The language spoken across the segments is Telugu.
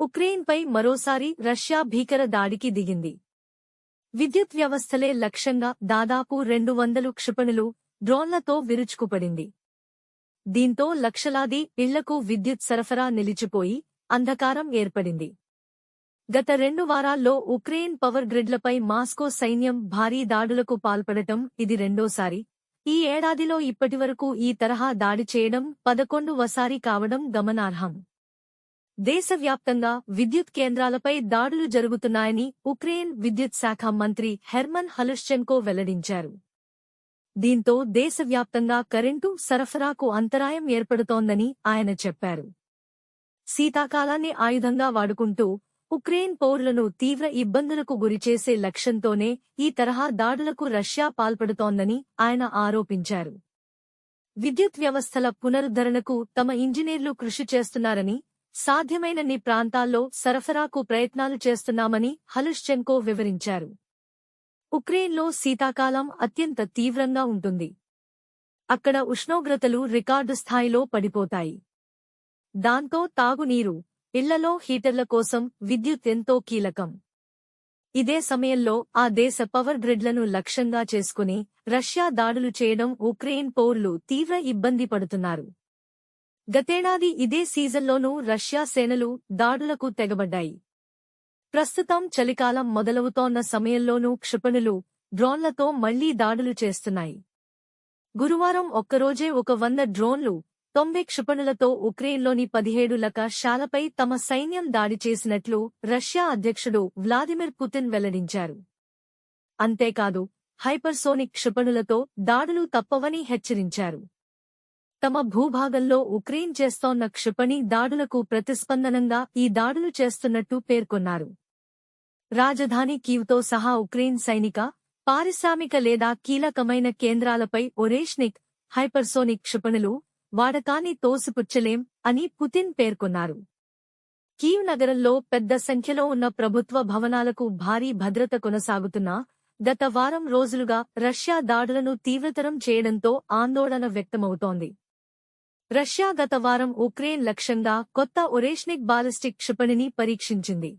ఉక్రెయిన్పై మరోసారి రష్యా భీకర దాడికి దిగింది. విద్యుత్ వ్యవస్థలే లక్ష్యంగా దాదాపు రెండు వందలు క్షిపణులు డ్రోన్లతో విరుచుకుపడింది. దీంతో లక్షలాది ఇళ్ళకు విద్యుత్ సరఫరా నిలిచిపోయి అంధకారం ఏర్పడింది. గత రెండు వారాల్లో ఉక్రెయిన్ పవర్ గ్రిడ్లపై మాస్కో సైన్యం భారీ దాడులకు పాల్పడటం ఇది రెండోసారి. ఈ ఏడాదిలో ఇప్పటివరకు ఈ తరహా దాడి చేయడం పదకొండు వసారి కావడం గమనార్హం. దేశవ్యాప్తంగా విద్యుత్ కేంద్రాలపై దాడులు జరుగుతున్నాయని ఉక్రెయిన్ విద్యుత్ శాఖ మంత్రి హెర్మన్ హలుష్చెంకో వెల్లడించారు. దీంతో దేశవ్యాప్తంగా కరెంటు సరఫరాకు అంతరాయం ఏర్పడుతోందని ఆయన చెప్పారు. శీతాకాలాన్ని ఆయుధంగా వాడుకుంటూ ఉక్రెయిన్ పౌరులను తీవ్ర ఇబ్బందులకు గురిచేసే లక్ష్యంతోనే ఈ తరహా దాడులకు రష్యా పాల్పడుతోందని ఆయన ఆరోపించారు. విద్యుత్ వ్యవస్థల పునరుద్ధరణకు తమ ఇంజనీర్లు కృషి చేస్తున్నారని సాధ్యమైనన్ని ప్రాంతాల్లో సరఫరాకు ప్రయత్నాలు చేస్తున్నామని హలుష్చెన్కో వివరించారు. ఉక్రెయిన్లో శీతాకాలం అత్యంత తీవ్రంగా ఉంటుంది. అక్కడ ఉష్ణోగ్రతలు రికార్డు స్థాయిలో పడిపోతాయి. దాంతో తాగునీరు ఇళ్ళలో హీటర్ల కోసం విద్యుత్ ఎంతో కీలకం. ఇదే సమయంలో ఆ దేశ పవర్ గ్రిడ్లను లక్ష్యంగా చేసుకుని రష్యా దాడులు చేయడం ఉక్రెయిన్ పౌరులు తీవ్ర ఇబ్బంది పడుతున్నారు. గతేడాది ఇదే సీజన్లోనూ రష్యా సేనలు దాడులకు తెగబడ్డాయి. ప్రస్తుతం చలికాలం మొదలవుతోన్న సమయంలోనూ క్షిపణులు డ్రోన్లతో మళ్ళీ దాడులు చేస్తున్నాయి. గురువారం ఒక్కరోజే ఒక వంద డ్రోన్లు తొంభై క్షిపణులతో ఉక్రెయిన్లోని పదిహేడు లక శాలపై తమ సైన్యం దాడి చేసినట్లు రష్యా అధ్యక్షుడు వ్లాదిమిర్ పుతిన్ వెల్లడించారు. అంతేకాదు హైపర్సోనిక్ క్షిపణులతో దాడులు తప్పవని హెచ్చరించారు. తమ భూభాగంలో ఉక్రెయిన్ చేస్తోన్న క్షిపణి దాడులకు ప్రతిస్పందనంగా ఈ దాడులు చేస్తున్నట్టు పేర్కొన్నారు. రాజధాని కీవ్తో సహా ఉక్రెయిన్ సైనిక పారిశ్రామిక లేదా కీలకమైన కేంద్రాలపై ఒరేష్నిక్ హైపర్సోనిక్ క్షిపణులు వాడకాన్ని తోసిపుచ్చలేం అని పుతిన్ పేర్కొన్నారు. కీవ్ నగరంలో పెద్ద సంఖ్యలో ఉన్న ప్రభుత్వ భవనాలకు భారీ భద్రత కొనసాగుతున్నా గత వారం రోజులుగా రష్యా దాడులను తీవ్రతరం చేయడంతో ఆందోళన వ్యక్తమవుతోంది. రష్యా గత వారం ఉక్రెయిన్ లక్ష్యంగా కొత్త ఒరేష్నిక్ బాలిస్టిక్ క్షిపణిని పరీక్షించింది.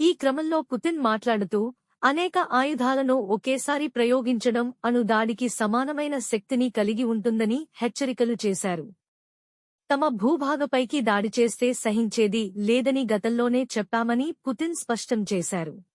ఈ క్రమంలో పుతిన్ మాట్లాడుతూ అనేక ఆయుధాలను ఒకేసారి ప్రయోగించడం అను దాడికి సమానమైన శక్తిని కలిగి ఉంటుందని హెచ్చరికలు చేశారు. తమ భూభాగపైకి దాడి చేస్తే సహించేది లేదని గతంలోనే చెప్పామని పుతిన్ స్పష్టం చేశారు.